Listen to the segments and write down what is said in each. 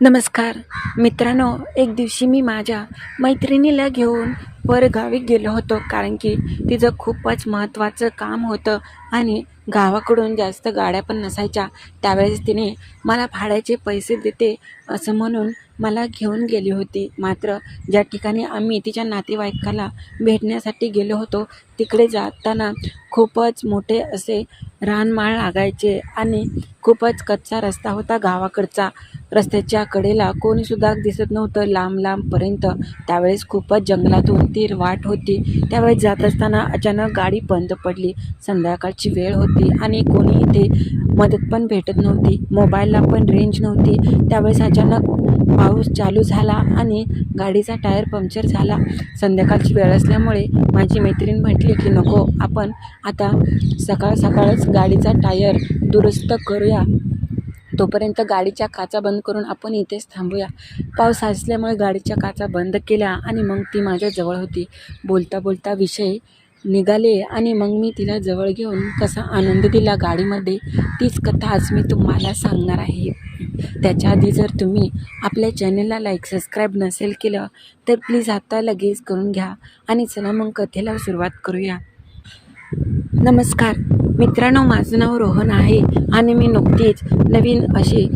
नमस्कार. मित्रांनो एक दिवशी मी माझ्या मैत्रिणीला घेऊन परगावी गेलो होतो कारण की तिचं खूपच महत्त्वाचं काम होतं. आणि गावाकडून जास्त गाड्या पण नसायच्या त्यावेळेस तिने मला भाड्याचे पैसे देते असं म्हणून मला घेऊन गेली होती. मात्र ज्या ठिकाणी आम्ही तिच्या नातेवाईकाला भेटण्यासाठी गेलो होतो तिकडे जाताना खूपच मोठे असे रानमाळ लागायचे आणि खूपच कच्चा रस्ता होता गावाकडचा. रस्त्याच्या कडेला कोणीसुद्धा दिसत नव्हतं लांब लांबपर्यंत त्यावेळेस खूपच जंगलातून ती वाट होती. त्यावेळेस जात असताना अचानक गाडी बंद पडली. संध्याकाळ दुपारची वेळ होती आणि कोणी इथे मदत पण भेटत नव्हती. मोबाईलला पण रेंज नव्हती. त्यावेळेस अचानक पाऊस चालू झाला आणि गाडीचा टायर पंक्चर झाला. संध्याकाळची वेळ असल्यामुळे माझी मैत्रीण म्हटली की नको आपण आता सकाळ सकाळच गाडीचा टायर दुरुस्त करूया. तोपर्यंत गाडीच्या काचा बंद करून आपण इथेच थांबूया. पाऊस असल्यामुळे गाडीच्या काचा बंद केल्या आणि मग ती माझ्याजवळ होती. बोलता बोलता विषय निघाले आणि मग मी तिला जवळ घेऊन कसा आनंद दिला गाडीमध्ये तीच कथा आज मी तुम्हाला सांगणार आहे. त्याच्या आधी जर तुम्ही आपल्या चॅनलला लाईक सबस्क्राईब नसेल केलं तर प्लीज आता लगेच करून घ्या आणि चला मग कथेला सुरुवात करूया. नमस्कार. मित्रांनो माझं नाव रोहन आहे आणि मी नुकतीच नवीन अशी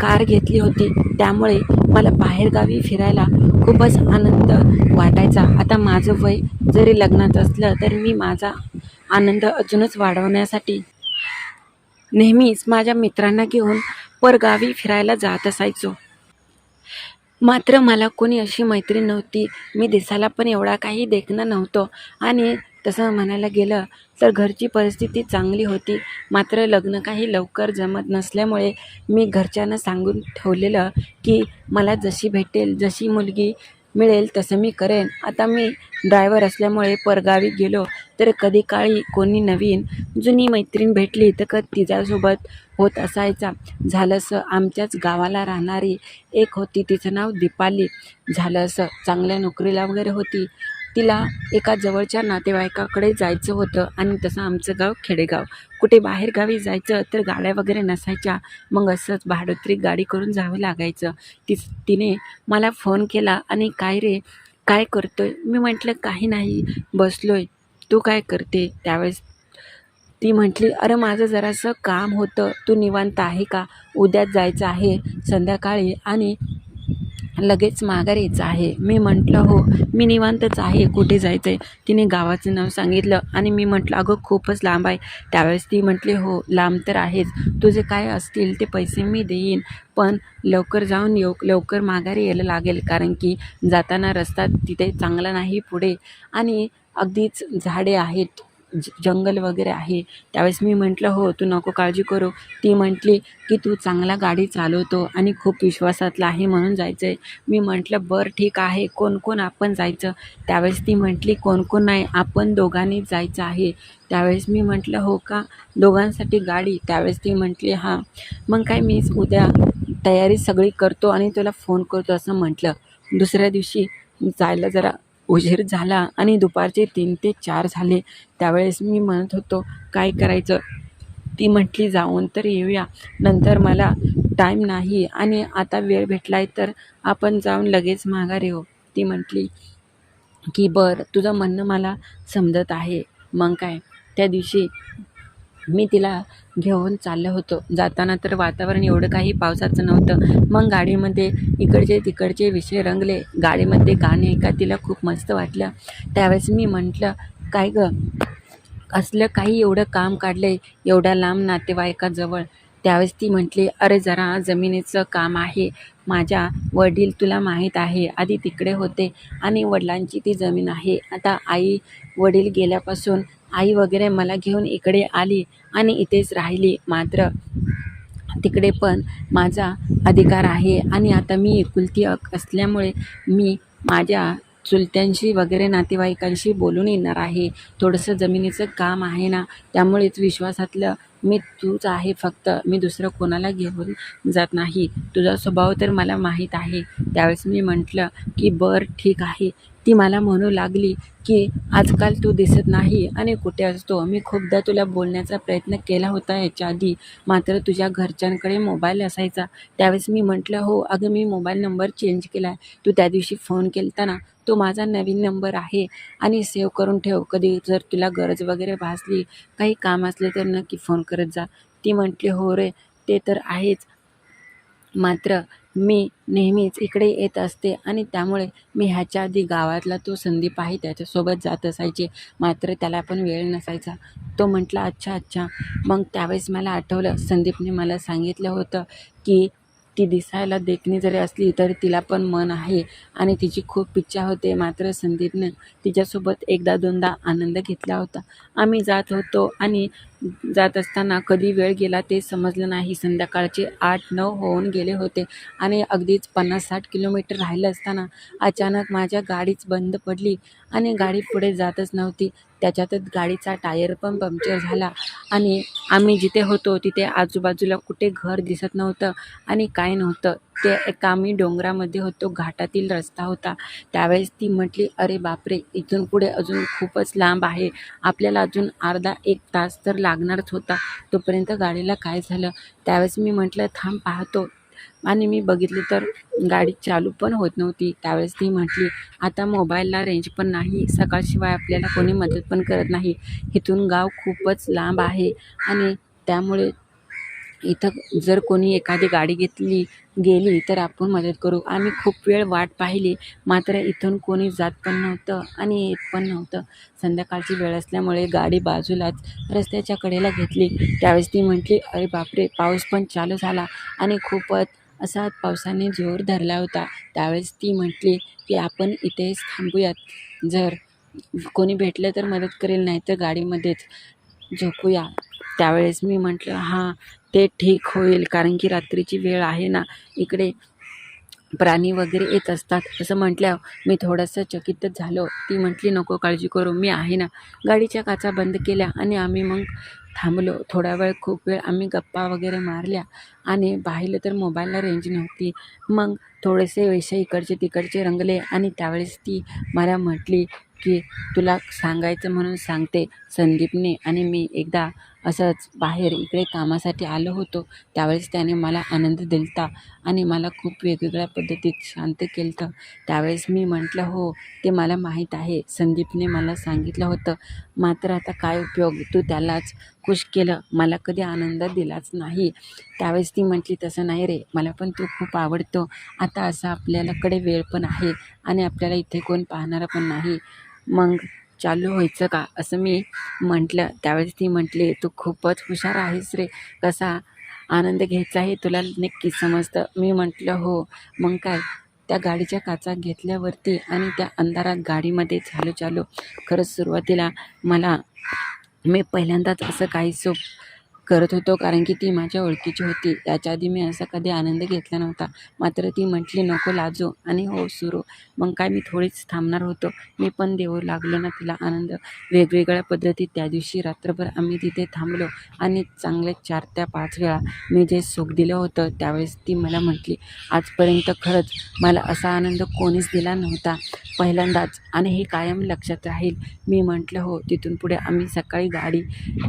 कार घेतली होती. त्यामुळे मला बाहेरगावी फिरायला खूपच आनंद वाटायचा. आता माझं वय जरी लग्नात असलं तर मी माझा आनंद अजूनच वाढवण्यासाठी नेहमीच माझ्या मित्रांना घेऊन परगावी फिरायला जात असायचो. मात्र मला कोणी अशी मैत्रीण नव्हती. मी दिसायला पण एवढा काही देखणं नव्हतो. आणि तसं म्हणायला गेलं तर घरची परिस्थिती चांगली होती. मात्र लग्न काही लवकर जमत नसल्यामुळे मी घरच्यांना सांगून ठेवलेलं की मला जशी भेटेल जशी मुलगी मिळेल तसं मी करेन. आता मी ड्रायव्हर असल्यामुळे परगावी गेलो तर कधी काळी कोणी नवीन जुनी मैत्रीण भेटली तर क तिच्यासोबत होत असायचा. झालंसं आमच्याच गावाला राहणारी एक होती तिचं नाव दीपाली. झालं असं चांगल्या नोकरीला वगैरे होती. तिला एका जवळच्या नातेवाईकाकडे जायचं होतं आणि तसं आमचं गाव खेडेगाव. कुठे बाहेरगावी जायचं तर गाड्या वगैरे नसायच्या. मग असंच भाडोत्री गाडी करून जावं लागायचं. ती तिने मला फोन केला आणि काय रे काय करतोय? मी म्हटलं काही नाही बसलोय. तू काय करते? त्यावेळेस ती म्हटली अरे माझं जरासं काम होतं. तू निवांत आहे का? उद्याच जायचं आहे संध्याकाळी आणि लगेच माघार यायचं आहे. मी म्हटलं हो मी निवांतच आहे. कुठे जायचं आहे तिने गावाचं नाव सांगितलं आणि मी म्हटलं अगं खूपच लांब आहे. त्यावेळेस ती म्हटली हो लांब तर आहेच. तुझे काय असतील ते पैसे मी देईन. पण लवकर जाऊन येऊ. लवकर माघारी यायला लागेल. कारण की जाताना रस्ता तिथे चांगला नाही पुढे. आणि अगदीच झाडे आहेत. ज जंगल वगैरे आहे. त्यावेळेस मी म्हटलं हो तू नको काळजी करू. ती म्हटली की तू चांगला गाडी चालवतो आणि खूप विश्वासातला आहे म्हणून जायचं आहे मी म्हटलं बरं ठीक आहे. कोण कोण आपण जायचं? त्यावेळेस ती म्हटली कोण कोण नाही. आपण दोघांनीच जायचं आहे. त्यावेळेस मी म्हटलं हो का? दोघांसाठी गाडी. त्यावेळेस ती म्हटली हां. मग काय मीच उद्या तयारी सगळी करतो आणि तुला फोन करतो असं म्हटलं. दुसऱ्या दिवशी जायला जरा उशीर झाला आणि दुपारचे तीन ते चार झाले. त्यावेळेस मी म्हणत होतो काय करायचं? ती म्हटली जाऊन तर येऊया. नंतर मला टाईम नाही आणि आता वेळ भेटला आहे तर आपण जाऊन लगेच माघार येऊ. ती म्हटली की बरं तुझं म्हणणं मला समजत आहे. मग काय? त्या दिवशी मी तिला घेऊन चाललं होतो. जाताना तर वातावरण एवढं काही पावसाचं नव्हतं. मग गाडीमध्ये इकडचे तिकडचे विषय रंगले. गाडीमध्ये गाणे का तिला खूप मस्त वाटलं. त्यावेळेस मी म्हटलं काय गं? असलं काही एवढं काम काढलं आहे एवढ्या लांब नातेवाईकाजवळ. त्यावेळेस ती म्हटली अरे जरा जमिनीचं काम आहे. माझ्या वडील तुला माहीत आहे. आधी तिकडे होते आणि वडिलांची ती जमीन आहे. आता आई वडील गेल्यापासून आई वगैरे मला घेऊन इकडे आली आणि इथेच राहिली. मात्र तिकडे पण माझा अधिकार आहे आणि आता मी एकुलती अक असल्यामुळे मी माझ्या चुलत्यांशी वगैरे नातेवाईकांशी बोलून येणार आहे. थोडंसं जमिनीचं काम आहे ना त्यामुळेच विश्वासातलं मी तूच आहे फक्त. मी दुसरं कोणाला घेऊन जात नाही. तुझा स्वभाव तर मला माहीत आहे. त्यावेळेस मी म्हटलं की बरं ठीक आहे. ती मला म्हणू लागली की आजकाल तू दिसत नाही. आणि कुठे असतो? मी खूपदा तुला बोलण्याचा प्रयत्न केला होता याच्या आधी. मात्र तुझ्या घरच्यांकडे मोबाईल असायचा. त्यावेळेस मी म्हटलं हो अगं मी मोबाईल नंबर चेंज केला आहे तू त्या दिवशी फोन केला ना तो माझा नवीन नंबर आहे. आणि सेव्ह करून ठेव. कधी जर तुला गरज वगैरे भासली काही काम असले तर नक्की फोन करत जा. ती म्हटली हो रे ते तर आहेच. मात्र मी नेहमीच इकडे येत असते आणि त्यामुळे मी ह्याच्या आधी गावातला तो संदीप आहे त्याच्यासोबत जात असायचे. मात्र त्याला पण वेळ नसायचा. तो म्हटला अच्छा अच्छा. मग त्यावेळेस मला आठवलं संदीपने मला सांगितलं होतं की ती दिसायला देखणी जरी असली तरी तिला पण मन आहे. आणि तिची खूप इच्छा होते मात्र संदीपनं तिच्यासोबत एकदा दोनदा आनंद घेतला होता. आम्ही जात होतो आणि जात असताना कधी वेळ गेला ते समजलं नाही. संध्याकाळचे आठ नऊ होऊन गेले होते आणि अगदीच पन्नास साठ किलोमीटर राहिलं असताना अचानक माझ्या गाडीच बंद पडली आणि गाडी पुढे जातच नव्हती. त्याच्यातच गाडीचा टायर पण पंक्चर झाला. आणि आम्ही जिथे होतो तिथे आजूबाजूला कुठे घर दिसत नव्हतं आणि काय नव्हतं. ते एका आम्ही डोंगरामध्ये होतो घाटातील रस्ता होता. त्यावेळेस ती म्हटली अरे बापरे इथून पुढे अजून खूपच लांब आहे. आपल्याला अजून अर्धा एक तास तर लागणारच होता. तोपर्यंत गाडीला काय झालं? त्यावेळेस मी म्हटलं थांब पाहतो. आणि मी बघितली तर गाडी चालू पण होत नव्हती. त्यावेळेस ती म्हटली आता मोबाईलला रेंज पण नाही. सकाळशिवाय आपल्याला कोणी मदत पण करत नाही. इथून गाव खूपच लांब आहे आणि त्यामुळे इथं जर कोणी एखादी गाडी घेतली गेली तर आपण मदत करू. आम्ही खूप वेळ वाट पाहिली मात्र इथून कोणी जात पण नव्हतं आणि येत पण नव्हतं. संध्याकाळची वेळ असल्यामुळे गाडी बाजूलाच रस्त्याच्या कडेला घेतली. त्यावेळेस ती म्हटली अरे बापरे पाऊस पण चालू झाला आणि खूपच असा पावसाने जोर धरला होता. त्यावेळेस ती म्हटली की आपण इथेच थांबूयात. जर कोणी भेटलं तर मदत करेल नाही तर गाडीमध्येच झोपूया. त्यावेळेस मी म्हटलं हां ते ठीक होईल कारण की रात्रीची वेळ आहे ना इकडे प्राणी वगैरे येत असतात. असं म्हटल्यावर मी थोडंसं चकितच झालो. ती म्हटली नको काळजी करू मी आहे ना. गाडीच्या काचा बंद केल्या आणि आम्ही मग थांबलो. थोडा वेळ खूप वेळ आम्ही गप्पा वगैरे मारल्या आणि पाहिलं तर मोबाईलला रेंज नव्हती. मग थोडेसे वैसे इकडचे तिकडचे रंगले आणि त्यावेळेस ती मला म्हटली की तुला सांगायचं म्हणून सांगते संदीपने आणि मी एकदा असंच बाहेर इकडे कामासाठी आलो होतो त्यावेळेस त्याने मला आनंद दिलता आणि मला खूप वेगवेगळ्या पद्धतीत शांत केलं होतं त्यावेळेस मी म्हटलं हो ते मला माहीत आहे. संदीपने मला सांगितलं होतं मात्र आता काय उपयोग? तू त्यालाच खुश केलं. मला कधी आनंद दिलाच नाही. त्यावेळेस ती म्हटली तसं नाही रे मला पण तू खूप आवडतो. आता असं आपल्यालाकडे वेळ पण आहे आणि आपल्याला इथे कोण पाहणारा पण नाही. मग चालू व्हायचं का? असं मी म्हटलं. त्यावेळेस ती म्हटली तू खूपच हुशार आहेस रे. कसा आनंद घ्यायचा हे तुला नक्की समजतं. मी म्हटलं हो. मग काय? त्या गाडीच्या काचा घेतल्यावरती आणि त्या अंधारात गाडीमध्ये चालू चालू खरंच सुरुवातीला मला मी पहिल्यांदाच असं काही सोप करत होतो कारण की ती माझ्या ओळखीची होती. त्याच्या आधी मी असा कधी आनंद घेतला नव्हता. मात्र ती म्हटली नको लाजो. आणि हो सुरू. मग काय मी थोडीच थांबणार होतो. मी पण देऊ लागलो ना तिला आनंद. वेगवेगळ्या पद्धतीत त्या दिवशी रात्रभर आम्ही तिथे थांबलो आणि चांगले चार त्या पाच वेळा मी जे सुख दिलं होतं त्यावेळेस ती मला म्हटली आजपर्यंत खरंच मला असा आनंद कोणीच दिला नव्हता. पहिल्यांदाच आणि हे कायम लक्षात राहील. मी म्हटलं हो तिथून पुढे आम्ही सकाळी गाडी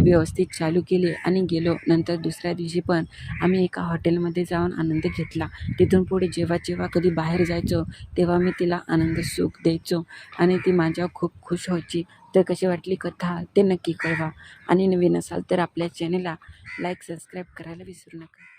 व्यवस्थित चालू केली आणि गेलो नंतर दुसऱ्या दिवशी पण आम्ही एका हॉटेलमध्ये जाऊन आनंद घेतला. तिथून पुढे जेव्हा जेव्हा कधी बाहेर जायचो तेव्हा मी तिला आनंद सुख द्यायचो आणि ती माझ्यावर खूप खुश व्हायची. तर कशी वाटली कथा ते नक्की कळवा. आणि नवीन असाल तर आपल्या चॅनेलला लाईक सबस्क्राईब करायला विसरू नका.